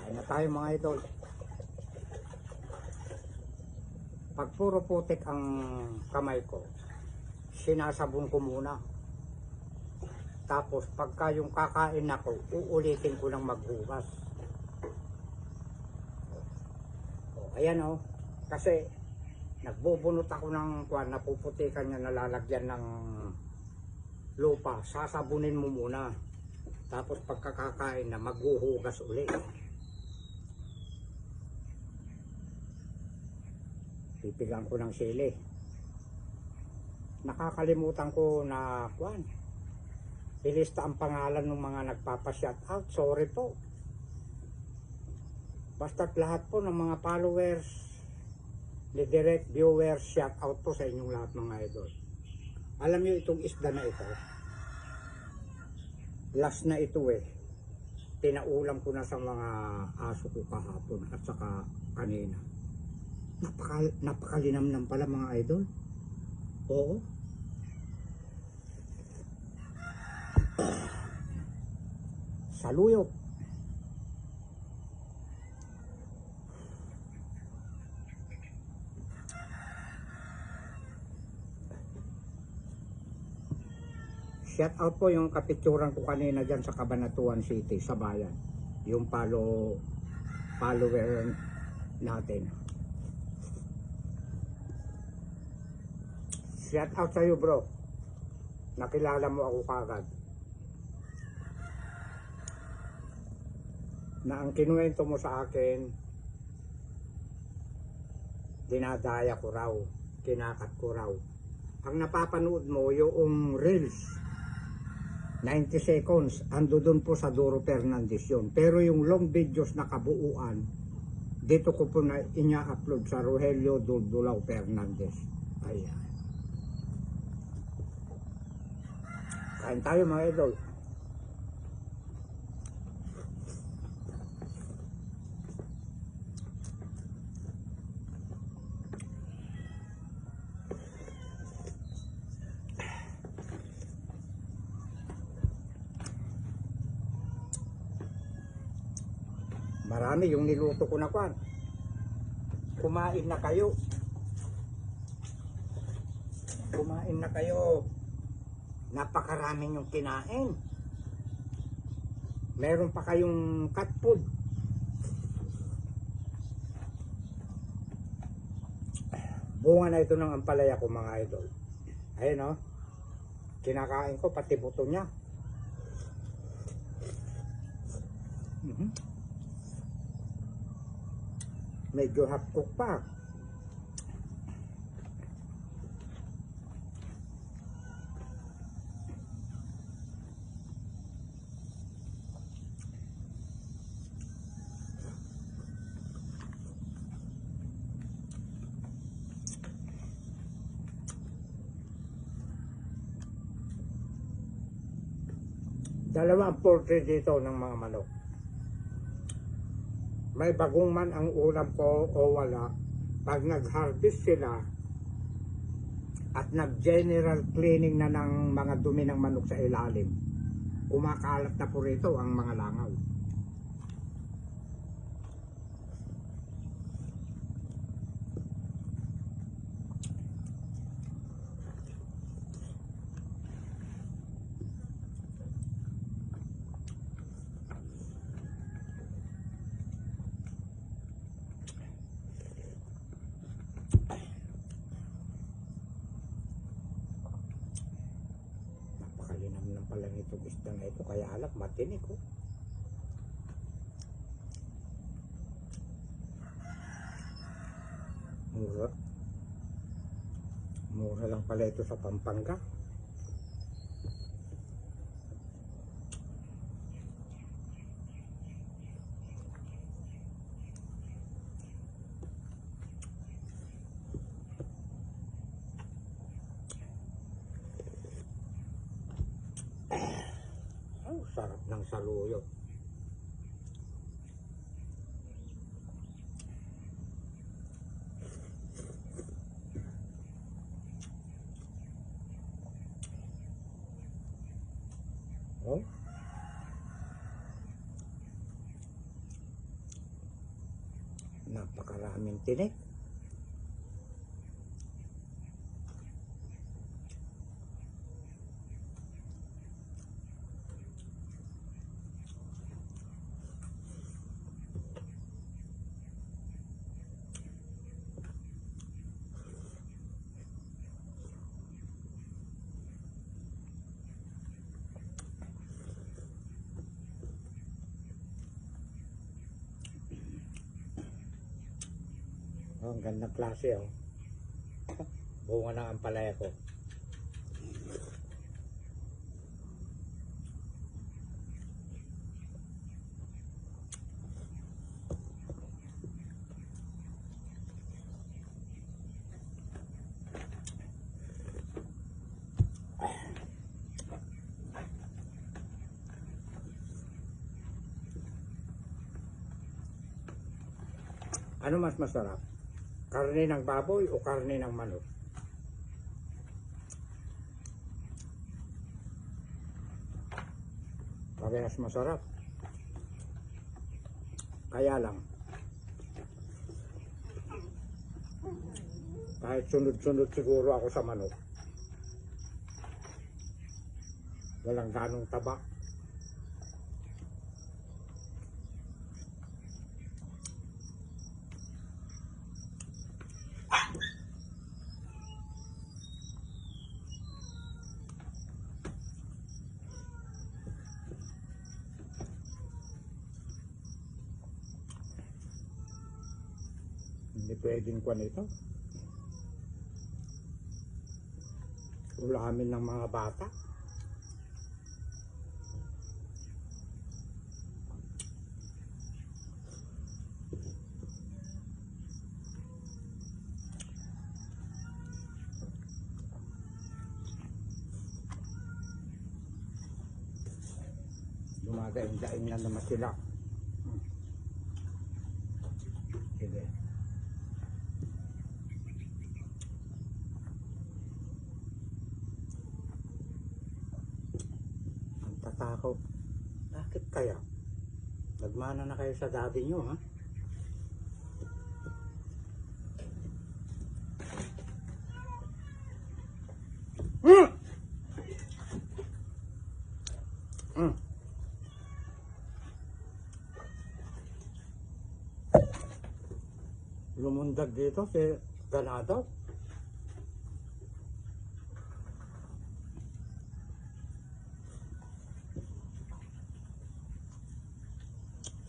Kain na tayo mga idol. Pag puro putik ang kamay ko, sinasabon ko muna. Tapos pagka yung kakain ako, uulitin ko lang maghugas. O, ayan o. Kasi nagbubunot ako ng kwan, napuputikan niya nalalagyan ng lupa. Sasabunin mo muna. Tapos pagkakakain na maghuhugas uli. Pipigang ko ng sili. Nakakalimutan ko na kwan. Ilista ang pangalan ng mga nagpapa-shout out. Sorry po. Basta't lahat po ng mga followers, ni direct viewers, shout out po sa inyong lahat mga idol. Alam niyo itong isda na ito, last na ito eh. Pinaulam ko na sa mga aso ko kahapon at saka kanina. Napaka, napakalinamnam pala mga idol. Oo. Saluyot. Shout out po yung kapicturan ko kanina dyan sa Cabanatuan City, sa bayan. Yung palo, follower natin. Shout out sa'yo bro. Nakilala mo ako kagad. Na ang kinuwento mo sa akin, dinadaya ko raw, kinakat ko raw. Ang napapanood mo, yung reels, 90 seconds, ando doon po sa Duro Fernandez yun. Pero yung long videos na kabuuan, dito ko po na inya-upload sa Rogelio Duldulaw Fernandez. Ayan. Kain tayo mga idol. Marami yung niluto ko na kwan. Kumain na kayo. Kumain na kayo. Napakaraming yung kinain. Meron pa kayong cat food. Bunga na ito ng ampalaya ko mga idol. Ayun o. Kinakain ko pati buto niya. Mhm. Medyo half cook pa. Dalawa ang portrait dito ng mga manok. May bagong man ang ulam ko o wala. Pag nag-harvest sila at nag-general cleaning na ng mga dumi ng manok sa ilalim, kumakalat na po rito ang mga langaw. Napakalinam ng pala nitong isda na ito, kaya alak matinik oh. Mura. Mura lang pala ito sa Pampanga. Ang sarap ng saluyot. Oh. Napakaraming tinik. Oh, ang gandang klase oh. Bunga ng ampalaya ko. Ano mas masarap? Karne ng baboy o karne ng manok? Parehas masarap. Kaya lang, kahit sunod-sunod siguro ako sa manok, walang ganong taba. Hindi pwedeng kuha nito. Ulamin ng mga bata. Dumadaing-daing na naman sila. Sige. Ang tatakaw. Bakit kaya? Nagmana na kayo sa daddy nyo, ha? Lumundag dito si Ganado.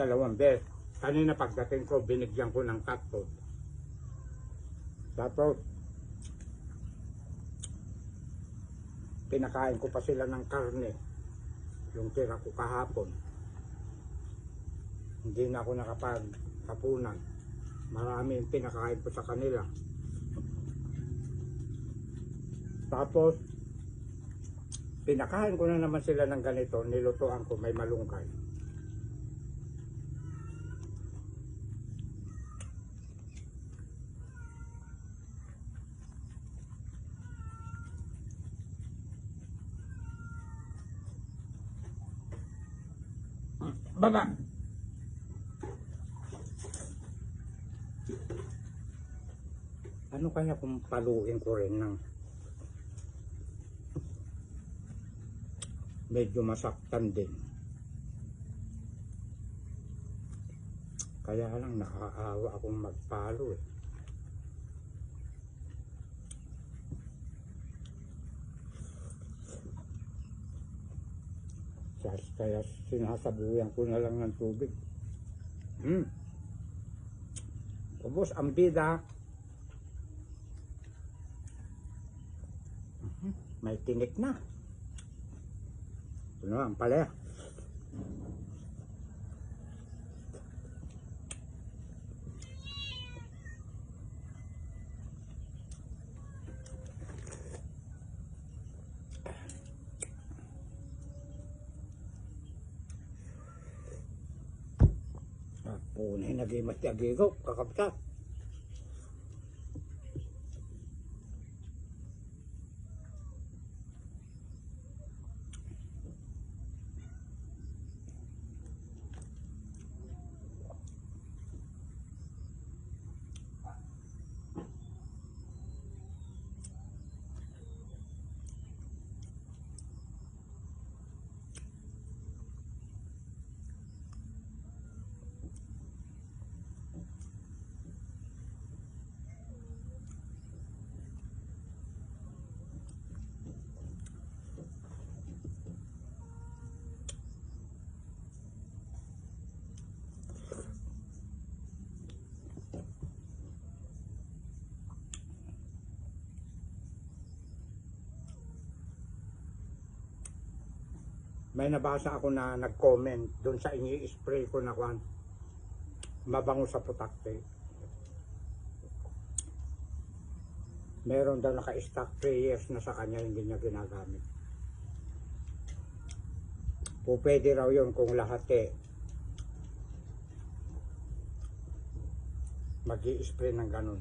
dalawang beses. Kanina pagdating ko, binigyan ko ng food. Tapos, pinakain ko pa sila ng karne. Yung tira ko kahapon. Hindi na ako nakapaghapunan. Marami yung pinakain ko sa kanila. Tapos, pinakain ko na naman sila ng ganito. Nilutuan ko may malunggay. Baba. Ano kaya kung paluin ko rin ng medyo masaktan din. Kaya lang nakakaawa akong magpalo eh. Kaya sinasabuyan ko na lang ng tubig. Hmm. Ubus ang bida. May tinik na. Ano ang palaya? Ah, punay nagimat ti agigo, kakapta. May nabasa ako na nag-comment doon sa inyo spray ko na kwan mabango sa putakte meron daw naka-stock 3 years na sa kanya hindi niya ginagamit. Po pwede raw yun kung lahat eh mag spray ng ganun.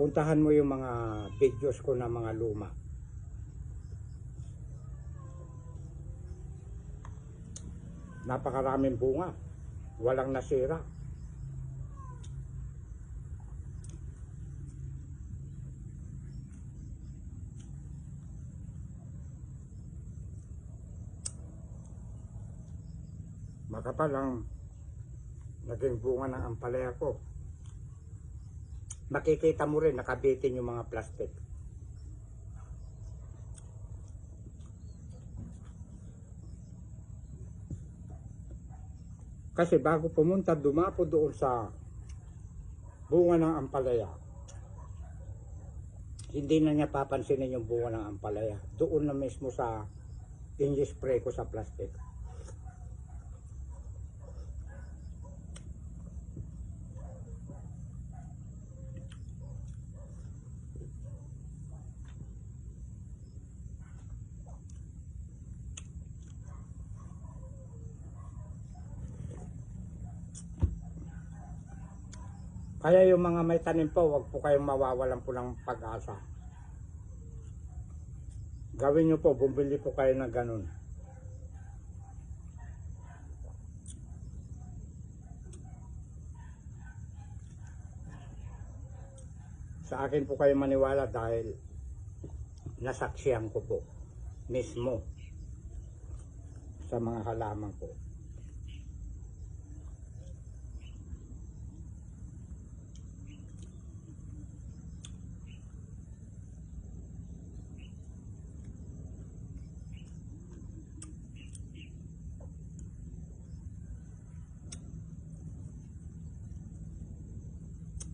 Puntahan mo yung mga videos ko na mga luma napakaraming bunga. Walang nasira. Makapal ang naging bunga ng ampalaya ko. Makikita mo rin nakabitin yung mga plastic Kasi bago pumunta, dumapo doon sa bunga ng ampalaya. Hindi na niya papansinin yung bunga ng ampalaya. Doon na mismo sa in-spray ko sa plastic. Kaya yung mga may tanim po, wag po kayong mawawalan po ng pag-asa. Gawin nyo po, bumili po kayo ng ganun. Sa akin po kayo maniwala dahil nasaksiyan ko po mismo sa mga halaman ko.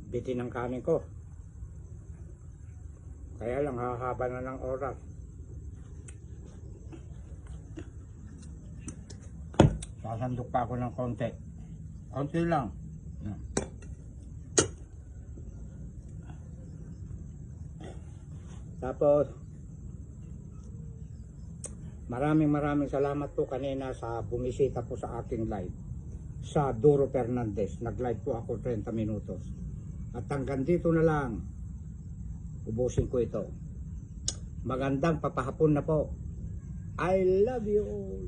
Bitin ng kanin ko. Kaya lang hahaba na ng oras. Sasandok pa ako ng konti. Konti lang. Yan. Tapos, maraming maraming salamat po kanina sa bumisita po sa aking live sa Duro Fernandez. Nag-live po ako 30 minutos. At hanggang dito na lang, ubusin ko ito. Magandang papahapon na po. I love you all.